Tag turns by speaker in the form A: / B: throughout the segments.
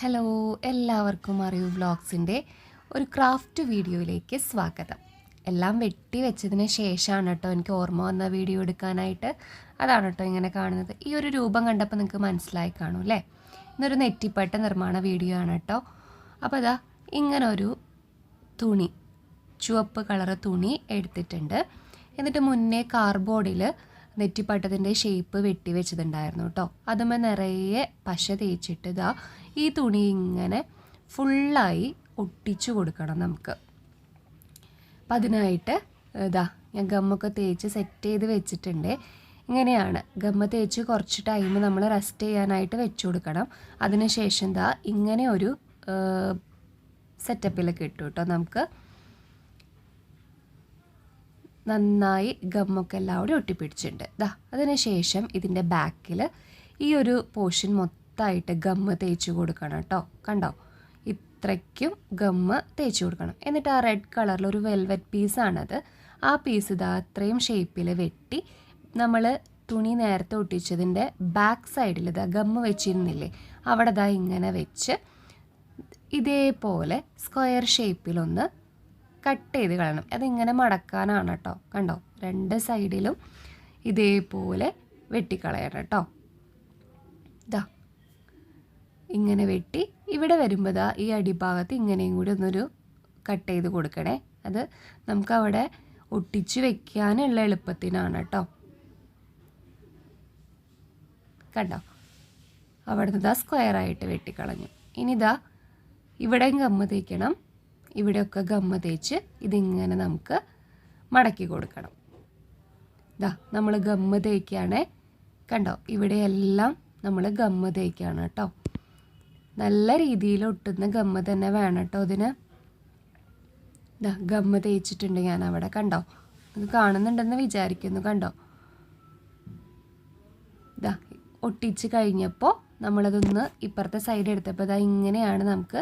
A: Hello എല്ലാവർക്കും അറിവ് വ്ളോഗ്സിന്റെ ഒരു ക്രാഫ്റ്റ് വീഡിയോയിലേക്ക് സ്വാഗതം. എല്ലാം വെട്ടി വെച്ചതിന് ശേഷമാണ് കേട്ടോ എനിക്ക് ഓർമ്മ വന്ന വീഡിയോ എടുക്കാനായിട്ട്. അതാണ് കേട്ടോ ഇങ്ങനെ കാണുന്നത്. ഈ ഒരു രൂപം കണ്ടപ്പോൾ നിങ്ങൾക്ക് മനസ്സിലായി കാണും അല്ലേ? ഇന്നൊരു നെറ്റിപ്പട്ട നിർമ്മാണ വീഡിയോ ആണ് കേട്ടോ. അപ്പോൾ അതാ ഇങ്ങനൊരു തുണി ചുവപ്പ് കളറ് തുണി എടുത്തിട്ടുണ്ട്. എന്നിട്ട് മുന്നേ കാർബോർഡിൽ നെറ്റിപ്പട്ടത്തിന്റെ ഷേപ്പ് വെട്ടി വെച്ചതുണ്ടായിരുന്നു കേട്ടോ അതുമ്മ നിറയെ പശ തേച്ചിട്ട് ഇതാ ഈ തുണി ഇങ്ങനെ ഫുള്ളായി ഒട്ടിച്ചു കൊടുക്കണം നമുക്ക്. അപ്പം അതിനായിട്ട് ഇതാ ഞാൻ ഗമ്മൊക്കെ തേച്ച് സെറ്റ് ചെയ്ത് വെച്ചിട്ടുണ്ട്. ഇങ്ങനെയാണ്. ഗമ്മ തേച്ച് കുറച്ച് ടൈം നമ്മൾ റെസ്റ്റ് ചെയ്യാനായിട്ട് വെച്ചു കൊടുക്കണം. അതിനുശേഷം ദാ ഇങ്ങനെ ഒരു സെറ്റപ്പിലൊക്കെ ഇട്ടു കേട്ടോ നമുക്ക്. നന്നായി ഗമ്മൊക്കെ എല്ലാം കൂടി ഒട്ടിപ്പിടിച്ചിട്ടുണ്ട്. ദാ അതിനുശേഷം ഇതിന്റെ ബാക്കിൽ ഈ ഒരു പോർഷൻ മൊത്തമായിട്ട് ഗമ്മ് തേച്ച് കൊടുക്കണം കേട്ടോ. കണ്ടോ? ഇത്രയ്ക്കും ഗമ്മ് തേച്ച് കൊടുക്കണം. എന്നിട്ട് ആ റെഡ് കളറിൽ ഒരു വെൽവെറ്റ് പീസാണത് ആ പീസ് ഇതാ അത്രയും ഷേപ്പിൽ വെട്ടി നമ്മൾ തുണി നേരത്തെ ഒട്ടിച്ചതിന്റെ ബാക്ക് സൈഡിൽ ഇതാ ഗമ്മ് വെച്ചിരുന്നില്ലേ? അവിടെ ഇതാ ഇങ്ങനെ വെച്ച് ഇതേപോലെ സ്ക്വയർ ഷേപ്പിലൊന്ന് കട്ട് ചെയ്ത് കളയണം. അതിങ്ങനെ മടക്കാനാണ് കേട്ടോ കണ്ടോ? രണ്ട് സൈഡിലും ഇതേപോലെ വെട്ടിക്കളയണം കേട്ടോ ഇതാ ഇങ്ങനെ വെട്ടി ഇവിടെ വരുമ്പോൾ ഇതാ ഈ അടിഭാഗത്ത് ഇങ്ങനെയും കൂടി ഒന്നൊരു കട്ട് ചെയ്ത് കൊടുക്കണേ. അത് നമുക്കവിടെ ഒട്ടിച്ച് വെക്കാനുള്ള എളുപ്പത്തിനാണ് കേട്ടോ കണ്ടോ? അവിടെ നിന്ന് ഇതാ സ്ക്വയറായിട്ട് വെട്ടിക്കളഞ്ഞു. ഇനി ഇതാ ഇവിടെയും കമ്മ തേക്കണം. ഇവിടെയൊക്കെ ഗമ്മ തേച്ച് ഇതിങ്ങനെ നമുക്ക് മടക്കി കൊടുക്കണം. ഇതാ നമ്മൾ ഗമ്മ തേക്കുകയാണേ കണ്ടോ? ഇവിടെയെല്ലാം നമ്മൾ ഗമ്മ തേക്കുകയാണ് കേട്ടോ. നല്ല രീതിയിൽ ഒട്ടുന്ന ഗമ്മ തന്നെ വേണം കേട്ടോ ഇതിന്. ഇതാ ഗമ്മ തേച്ചിട്ടുണ്ട് ഞാൻ അവിടെ കണ്ടോ? ഇത് കാണുന്നുണ്ടെന്ന് വിചാരിക്കുന്നു കണ്ടോ? ഇതാ ഒട്ടിച്ച് കഴിഞ്ഞപ്പോൾ നമ്മളതൊന്ന് ഇപ്പുറത്തെ സൈഡ് എടുത്തപ്പോൾ ഇതാ ഇങ്ങനെയാണ് നമുക്ക്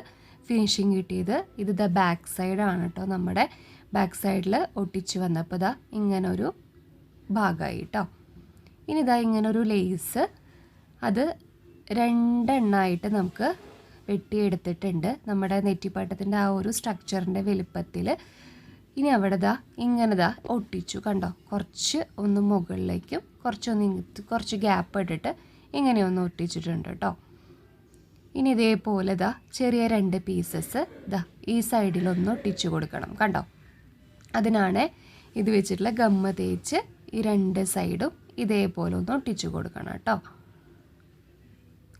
A: ഫിനിഷിങ് കിട്ടിയത് ഇത് ദ ബാക്ക് സൈഡാണ് കേട്ടോ നമ്മുടെ ബാക്ക് സൈഡിൽ ഒട്ടിച്ച് വന്നപ്പോൾ ഇതാ ഇങ്ങനൊരു ഭാഗമായി കേട്ടോ. ഇനി ഇതാ ഇങ്ങനൊരു ലേസ് അത് രണ്ടെണ്ണമായിട്ട് നമുക്ക് വെട്ടിയെടുത്തിട്ടുണ്ട്. നമ്മുടെ നെറ്റിപ്പാട്ടത്തിന്റെ ആ ഒരു സ്ട്രക്ചറിന്റെ വലുപ്പത്തിൽ. ഇനി അവിടെ ദാ ഇങ്ങനെ ദാ ഒട്ടിച്ചു കണ്ടോ? കുറച്ച് ഒന്ന് മുകളിലേക്കും കുറച്ചൊന്ന് കുറച്ച് ഗ്യാപ്പ് ഇട്ടിട്ട് ഇങ്ങനെയൊന്ന് ഒട്ടിച്ചിട്ടുണ്ട് കേട്ടോ. ഇനി ഇതേപോലെ ദാ ചെറിയ രണ്ട് പീസസ് ദാ ഈ സൈഡിലൊന്ന് ഒട്ടിച്ചു കൊടുക്കണം. കണ്ടോ? അതിനാണ് ഇത് വെച്ചിട്ടുള്ള ഗമ്മ തേച്ച് ഈ രണ്ട് സൈഡും ഇതേപോലെ ഒന്ന് ഒട്ടിച്ചു കൊടുക്കണം കേട്ടോ.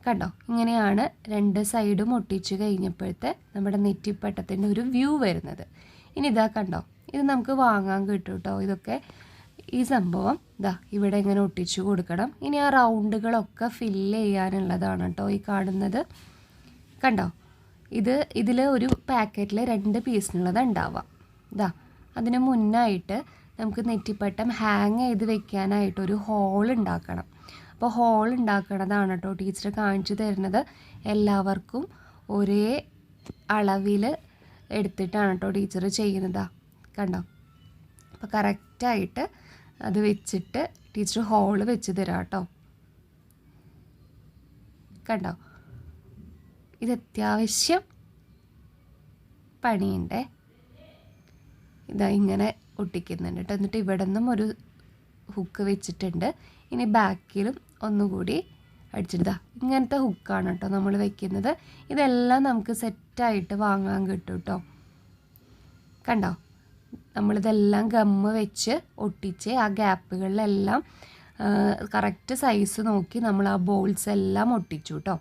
A: കണ്ടോ? ഇങ്ങനെയാണ് രണ്ട് സൈഡും ഒട്ടിച്ചു കഴിഞ്ഞപ്പോഴത്തെ നമ്മുടെ നെറ്റിപ്പട്ടത്തിന്റെ ഒരു വ്യൂ വരുന്നത്. ഇനി ഇതാ കണ്ടോ? ഇത് നമുക്ക് വാങ്ങാൻ കിട്ടും കേട്ടോ. ഇതൊക്കെ ഈ സംഭവം ഇതാ ഇവിടെ ഇങ്ങനെ ഒട്ടിച്ചു കൊടുക്കണം. ഇനി ആ റൗണ്ടുകളൊക്കെ ഫില്ല് ചെയ്യാനുള്ളതാണ് കേട്ടോ ഈ കാണുന്നത്. കണ്ടോ? ഇത് ഇതിൽ ഒരു പാക്കറ്റിൽ രണ്ട് പീസിനുള്ളത് ഉണ്ടാവാം. ഇതാ അതിന് മുന്നായിട്ട് നമുക്ക് നെറ്റിപ്പട്ടം ഹാങ് ചെയ്ത് വെക്കാനായിട്ട് ഒരു ഹോൾ ഉണ്ടാക്കണം. അപ്പോൾ ഹോൾ ഉണ്ടാക്കണതാണ് കേട്ടോ ടീച്ചർ കാണിച്ചു തരുന്നത്. എല്ലാവർക്കും ഒരേ അളവിൽ എടുത്തിട്ടാണ് കേട്ടോ ടീച്ചർ ചെയ്യുന്നതാ. കണ്ടോ? അപ്പോൾ കറക്റ്റായിട്ട് അത് വെച്ചിട്ട് ടീച്ചർ ഹോൾ വെച്ച് തരാം കേട്ടോ. കണ്ടോ? ഇത് അത്യാവശ്യം പണിയുണ്ടേ. ഇതാ ഇങ്ങനെ ഒട്ടിക്കുന്നുണ്ട് കേട്ടോ. എന്നിട്ട് ഇവിടെ നിന്നും ഒരു ഹുക്ക് വെച്ചിട്ടുണ്ട്. ഇനി ബാക്കിലും ഒന്നുകൂടി അടിച്ചിട്ടാ ഇങ്ങനത്തെ ഹുക്കാണ് കേട്ടോ നമ്മൾ വെക്കുന്നത്. ഇതെല്ലാം നമുക്ക് സെറ്റായിട്ട് വാങ്ങാൻ കിട്ടും കേട്ടോ. കണ്ടോ? നമ്മളിതെല്ലാം ഗമ്മ് വെച്ച് ഒട്ടിച്ച് ആ ഗ്യാപ്പുകളിലെല്ലാം കറക്റ്റ് സൈസ് നോക്കി നമ്മൾ ആ ബോൾസ് എല്ലാം ഒട്ടിച്ചു കേട്ടോ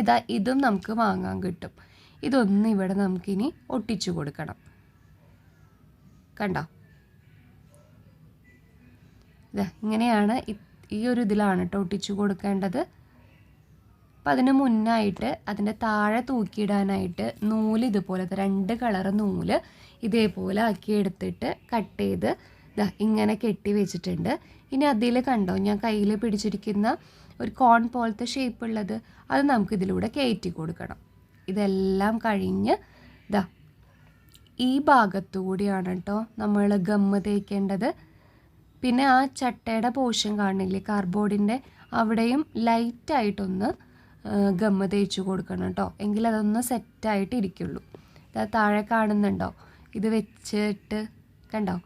A: ഇതാ ഇതും നമുക്ക് വാങ്ങാൻ കിട്ടും. ഇതൊന്നും ഇവിടെ നമുക്കിനി ഒട്ടിച്ചു കൊടുക്കണം. കണ്ടോ? ഇതാ ഇങ്ങനെയാണ് ഈ ഒരു ഇതിലാണ് കേട്ടോ ഒട്ടിച്ചു കൊടുക്കേണ്ടത്. അപ്പം അതിന് മുന്നായിട്ട് അതിന്റെ താഴെ തൂക്കിയിടാനായിട്ട് നൂൽ ഇതുപോലത്തെ രണ്ട് കളർ നൂൽ ഇതേപോലെ ആക്കി എടുത്തിട്ട് കട്ട് ചെയ്ത് ഇങ്ങനെ കെട്ടി വെച്ചിട്ടുണ്ട്. ഇനി അതിൽ കണ്ടോ ഞാൻ കയ്യിൽ പിടിച്ചിരിക്കുന്ന ഒരു കോൺ പോലത്തെ ഷേപ്പ് ഉള്ളത് അത് നമുക്ക് ഇതിലൂടെ കയറ്റി കൊടുക്കണം. ഇതെല്ലാം കഴിഞ്ഞ് ഇതാ ഈ ഭാഗത്തു കൂടിയാണ് കേട്ടോ നമ്മൾ ഗമ്മ് തേക്കേണ്ടത്. പിന്നെ ആ ചട്ടയുടെ പോഷൻ കാണില്ലേ കാർഡ്ബോർഡിന്റെ അവിടെയും ലൈറ്റായിട്ടൊന്ന് ഗമ്മ് തേച്ച് കൊടുക്കണം കേട്ടോ എങ്കിൽ അതൊന്ന് സെറ്റായിട്ട് ഇരിക്കുള്ളൂ ഇതാ താഴെ കാണുന്നുണ്ടോ? ഇത് വെച്ചിട്ട് കണ്ടോ?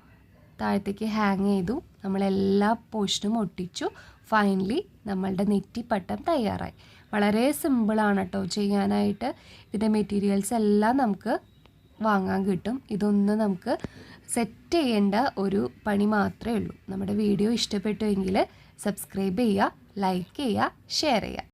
A: താഴത്തേക്ക് ഹാങ് ചെയ്തു. നമ്മളെല്ലാ പോസ്റ്റും ഒട്ടിച്ചു. ഫൈനലി നമ്മളുടെ നെറ്റിപ്പട്ടം തയ്യാറായി. വളരെ സിമ്പിളാണ് കേട്ടോ ചെയ്യാനായിട്ട്. ഇതിന്റെ മെറ്റീരിയൽസ് എല്ലാം നമുക്ക് വാങ്ങാൻ കിട്ടും. ഇതൊന്ന് നമുക്ക് സെറ്റ് ചെയ്യേണ്ട ഒരു പണി മാത്രമേ ഉള്ളൂ. നമ്മുടെ വീഡിയോ ഇഷ്ടപ്പെട്ടുവെങ്കിൽ സബ്സ്ക്രൈബ് ചെയ്യുക ലൈക്ക് ചെയ്യുക ഷെയർ ചെയ്യുക.